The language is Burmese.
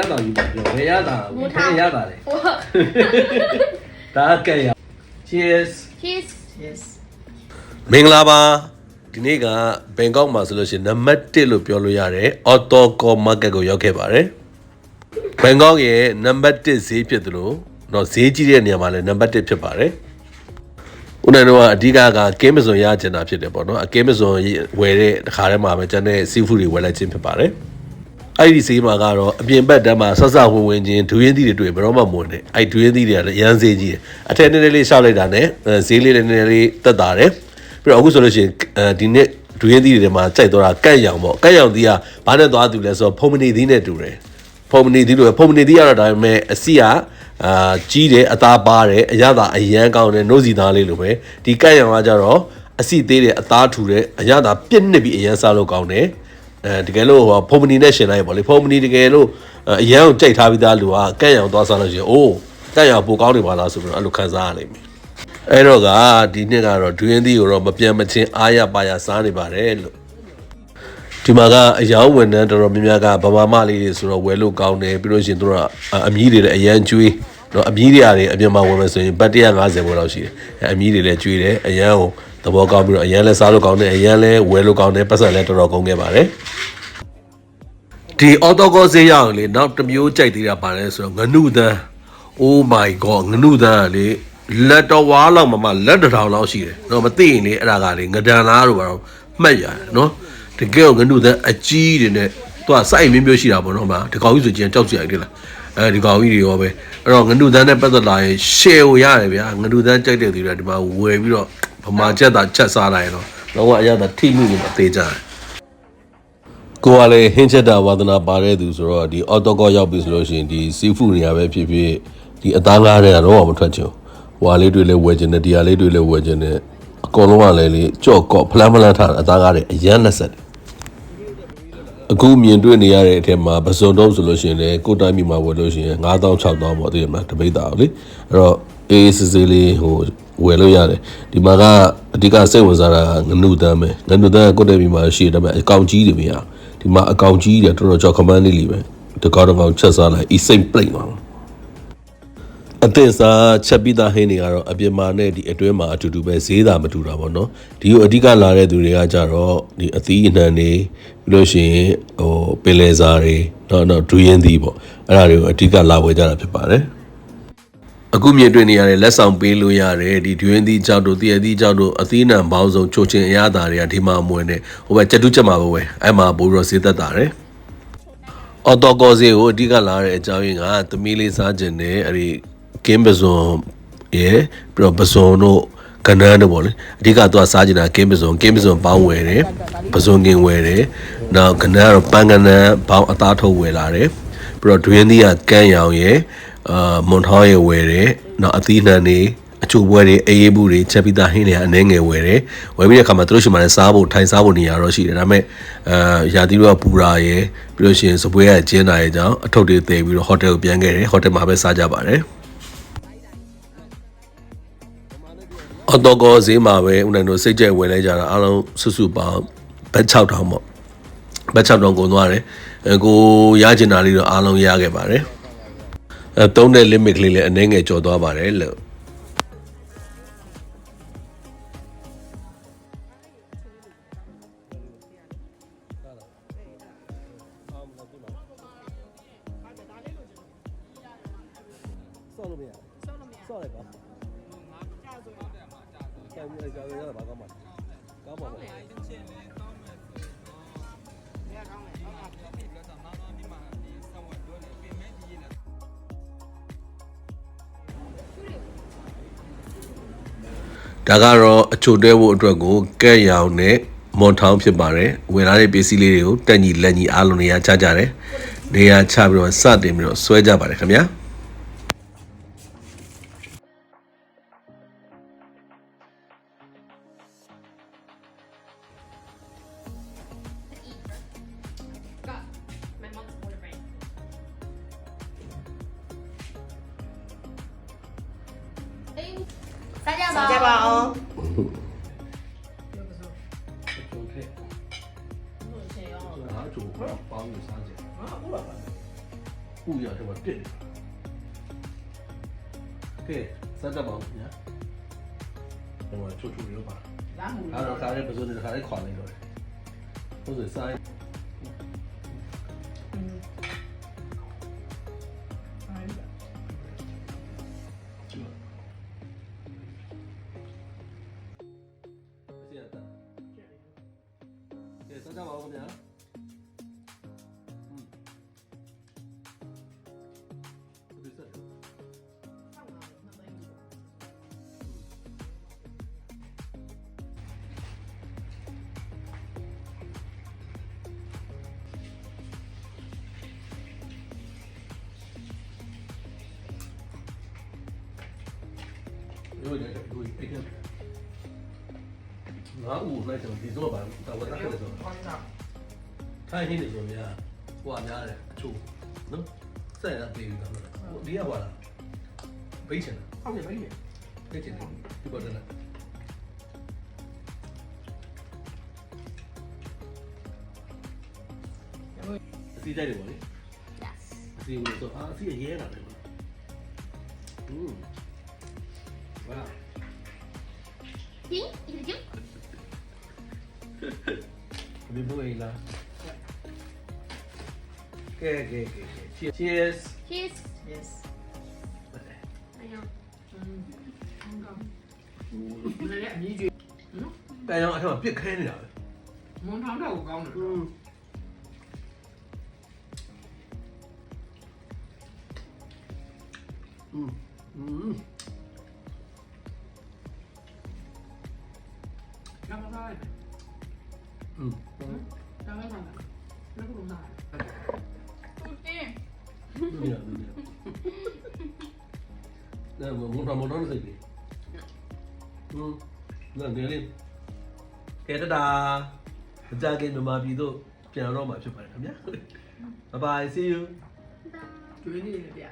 ရတာယူပါပြောဘယ်ရတာမိုးဘထောင်ယ်ရတာလဲဟိုဒါကဲရ cheers cheese yes မင်္ဂလာပါဒီနေ့ကဘန်ကောက်မှာဆိုလို့ရှိရင်နံပါတ်1လို့ပြောလို့ရတယ် Auto Call Market ကိုရောက်ခဲ့ပါတယ်ဘန်ကောက်ရဲ့နံပါတ်1ဈေးဖြစ်သလိုတော့ဈေးကြီးတဲ့နေရာမှာလည်းနံပါတ်1ဖြစ်ပါတယ်ဦးနိုင်တော့အဓိကကကင်းမစွန်ရကျင်တာဖြစ်တယ်ပေါ့နော်အကင်းမစွန်ဝယ်တဲ့တစ်ခါတည်းမှာပဲကျန်တဲ့စီးဖူးတွေဝယ်လိုက်ခြင်းဖြစ်ပါတယ် အဲ့ဒီဈေးမှာကတော့အပြင်ဘက်တန်းမှာဆက်ဆက်ဝင်ဝင်ချင်းဒူရင်းသီးတွေတွေ့ဘယ်တော့မှမဝင်နဲ့အဲ့ဒူရင်းသီးတွေကလည်းရမ်းဈေးကြီးတယ်အထက်နည်းနည်းလေးရှောက်လိုက်တာနဲ့အဲဈေးလေးလည်းနည်းနည်းလေးတက်တာတယ်ပြီးတော့အခုဆိုလို့ရှိရင်အဲဒီနေ့ဒူရင်းသီးတွေမှာကြိုက်တော့တာကန့်ရောင်ပေါ့ကန့်ရောင်သီးကဘာနဲ့သွားတူလဲဆိုတော့ဖုံမနီသီးနဲ့တူတယ်ဖုံမနီသီးလိုပဲဖုံမနီသီးကတော့ဒါပေမဲ့အစီကအာကြီးတယ်အသားပါတယ်အရသာအရန်ကောင်းတယ်နို့စီသားလေးလိုပဲဒီကန့်ရောင်ကကြတော့အစီသေးတယ်အသားထူတယ်အရသာပြစ်နစ်ပြီးအရန်စားလို့ကောင်းတယ် အဲတကယ်လို့ဟိုဖုန်မနီနဲ့ရှင်လိုက်ပေါ့လေဖုန်မနီတကယ်လို့အရန်ကိုကြိုက်ထားပြီးသားလူကကန့်ရောင်သွားစားလို့ရှိရင်အိုးကန့်ရောင်ပိုကောင်းနေပါလားဆိုပြီးတော့အဲ့လိုခံစားရလိမ့်မယ်အဲ့တော့ကဒီနှစ်ကတော့ဒွင်းသီးကိုတော့မပြန်မချင်းအားရပါရစားနေပါတယ်လို့ဒီမှာကအယောင်ဝန်ထမ်းတော်တော်များများကဗမာမလေးတွေဆိုတော့ဝယ်လို့ကောင်းတယ်ပြီးလို့ရှိရင်တို့ကအမြီးတွေလည်းအရန်ကျွေးတော့အမြီးတွေရတယ်အပြင်မှာဝယ်မယ်ဆိုရင်ဘတ်150ဘောလောက်ရှိတယ်အဲအမြီးတွေလည်းကျွေးတယ်အရန်ကို သဘောကောင်းပြီးတော့အရန်လည်းစားလို့ကောင်းတယ်အရန်လည်းဝယ်လို့ကောင်းတယ်ပတ်စံလည်းတော်တော်ကုန်ခဲ့ပါတယ်ဒီအော်တိုကောဈေးရအောင်လေနောက်တစ်မျိုးကြိုက်သေးတာပါလဲဆိုတော့ငနုသန်း Oh my god ငနုသန်းကလေလက်တော်ဝါလောက်မမလက်တစ်ထောင်လောက်ရှိတယ်တော့မသိရင်လေအဲ့ဒါကလေငဒန်လားတို့ဘာလို့မှတ်ရတယ်နော်တကယ်ကိုငနုသန်းအကြီးတွေနဲ့သူကစိုက်မျိုးမျိုးရှိတာပေါ့နော်မဒီကောင်ကြီးဆိုချင်းကြောက်ကြရကြလားအဲဒီကောင်ကြီးတွေရောပဲအဲ့တော့ငနုသန်းနဲ့ပတ်သက်လာရင် share ကိုရတယ်ဗျာငနုသန်းကြိုက်တဲ့သူတွေဒီမှာဝယ်ပြီးတော့ ဗမာချက်တာချက်စားလိုက်ရင်တော့တော့အရသာထိမှုကိုမသေးကြတယ်ကိုကလည်းဟင်းချက်တာဝါသနာပါတဲ့သူဆိုတော့ဒီအော်တိုကောရောက်ပြီဆိုလို့ရှိရင်ဒီစီဖူနေရာပဲဖြစ်ဖြစ်ဒီအသားကားတွေကတော့မထွက်ချင်ဘူးဟွာလေးတွေလည်းဝယ်ချင်တယ်ဒီဟာလေးတွေလည်းဝယ်ချင်တယ်အကုန်လုံးကလည်းလေကြော့ကော့ဖလန်းဖလန်းထားတာအသားကားတွေအရန်လက်ဆက်တယ် အခုမြင်တွေ့နေရတဲ့အထက်မှာပစုံတော့ဆိုလို့ရှိရင်လည်းကိုယ်တိုင်းပြည်မှာဝယ်လို့ရှိရင်9000 6000ပေါ့သိရမလားတပိတ်တာလေအဲ့တော့အေးစစ်စစ်လေးဟိုဝယ်လို့ရတယ်ဒီမှာကအဓိကစိတ်ဝင်စားတာငနုတန်းပဲငနုတန်းကကိုယ်တိုင်းပြည်မှာရှိတယ်ဒါပေမဲ့အကောင်ကြီးတွေမရဘူးဒီမှာအကောင်ကြီးတွေတော်တော်ကြောက်ခမန်းလေးလीပဲတကောက်တကောက်ချက်စားလိုက်အီစိတ်ပလိတ်ပါ အသင်စားချက်ပြီးသားဟင်းတွေကတော့အပြင်မှာနဲ့ဒီအတွင်းမှာအတူတူပဲဈေးသာမတူတာပေါ့နော်ဒီကိုအဓိကလာတဲ့သူတွေကကြတော့ဒီအသီးအနှံတွေပြီးလို့ရှိရင်ဟိုပင်လယ်စားတွေတော့တော့ဒူးရင်သီးပေါ့အဲ့ဒါတွေကိုအဓိကလာဝယ်ကြတာဖြစ်ပါတယ်အခုမြင်တွေ့နေရတဲ့လက်ဆောင်ပေးလို့ရတယ်ဒီဒွင်းသီးကြောက်တို့တည့်ရသီးကြောက်တို့အသီးနှံပေါင်းစုံချိုချင်းအရသာတွေကဒီမှာမွေနေဟိုဘက်ကြက်တူးချက်မှာပဲဝယ်အဲ့မှာပို့ပြီးတော့ဈေးသက်တာတယ်အော်တိုကောဈေးကိုအဓိကလာတဲ့အကြောင်းရင်းကသမီးလေးစားခြင်းနဲ့အဲ့ဒီ ကင်းပစုံရဲ့ပြီးတော့ပစုံတို့ကနန်းတို့ပေါ့လေအဓိကသူကစားကြတာကင်းပစုံကင်းပစုံပေါင်းဝယ်တယ်ပစုံကင်းဝယ်တယ်နောက်ကနန်းကတော့ပန်းကနန်းပေါင်းအသားထုတ်ဝယ်လာတယ်ပြီးတော့ဒွင်းသီးကကန်းရောင်ရဲ့အာမွန်ထောင်းရဲ့ဝယ်တယ်နောက်အသီးနှံတွေအချို့ပွဲတွေအေးအေးဘူးတွေချက်ပြီးသားဟင်းတွေအနှဲငယ်ဝယ်တယ်ဝယ်ပြီးတဲ့အခါမှာသူတို့ရှိမှလည်းစားဖို့ထိုင်စားဖို့နေရာတော့ရှိတယ်ဒါပေမဲ့အာရာသီတို့ကပူရာရဲ့ပြီးလို့ရှိရင်စပွဲကကျင်းတာရဲ့ကြောင့်အထုပ်တွေတည်ပြီးတော့ဟိုတယ်ကိုပြန်ခဲ့တယ်ဟိုတယ်မှာပဲစားကြပါတယ် အတော့ကောဈေးမှာပဲဦးနိုင်တို့စိတ်ကြိုက်ဝယ်လိုက်ကြတာအားလုံးစုစုပေါင်းဘတ်6တောင်ပေါ့ဘတ်6တောင်ကုန်သွားတယ်အဲကိုရချင်တာလေးတော့အားလုံးရခဲ့ပါတယ်အဲသုံးတဲ့ limit ကလေးလည်းအနည်းငယ်ကျော်သွားပါတယ်လို့ဆော့လို့မရဆော့လို့မရဆော့လိုက်ပါငါကြာဆိုတော့တယ်မှာကြာ ဆိုကြာပြီးကြာရတာဘာကောင်းမှာကောင်းပါဘူးဒါကတော့အချိုတဲဖို့အတွက်ကိုကက်ရောင်နဲ့မွန်ထောင်းဖြစ်ပါတယ်ဝယ်လာတဲ့ပစ္စည်းလေးတွေကိုတက်ညီလက်ညီအားလုံးနေရာချကြတယ်နေရာချပြီးတော့စတင်ပြီးတော့ဆွဲကြပါတယ်ခင်ဗျာ စားကြပါစားကြပါအောင်ကျုံထက်ဟာကျုံပေါင်းလို့စားကြပူရတယ်မှာပြစ်တယ်ကဲစက်တက်ပါဦးညာဟိုမှာချိုးချိုးရောပါလာမှုအဲ့တော့ခါရဲပ nữa ừ. Tôi thấy rất 여기 여기 이렇게 나 우울해서 뒤집어 봐. 나 원래 그래서. ထိုင်းဟင်းတွေဆိုမြားဟိုအများတယ်အချို့နော်စက်ရသေးဘူးတော့ဟိုဒီကဟိုလားဘိတ်ချင်တာဟုတ်တယ်ဘိတ်ချင်ဘိတ်ချင်တယ်ဒီပေါ်တယ်အစီတိုက်တယ်ပေါ့လေ Yes အစီဝင်တော့အာအစီရဲတာလေอืมว้าวဟင်ဒီကြည့် ဘယ်ဘွေလား ကဲကဲကဲ cheers Cheers. yes Ayan. ဒီလည်းအမြင့်ကျွေးနော်တန်ရောင်အထက်မှာပြစ်ခဲနေတာ မရဘူး။ဒါမမတော်မတော်စိတ်ပြီ။ဟွန်းငါငယ်လေးကဲတတာမကြခင်မြန်မာပြည်သို့ပြန်တော့မှာဖြစ်ပါတယ်ခင်ဗျာ။ Bye bye see you. ကျွေးနေတယ်ဗျာ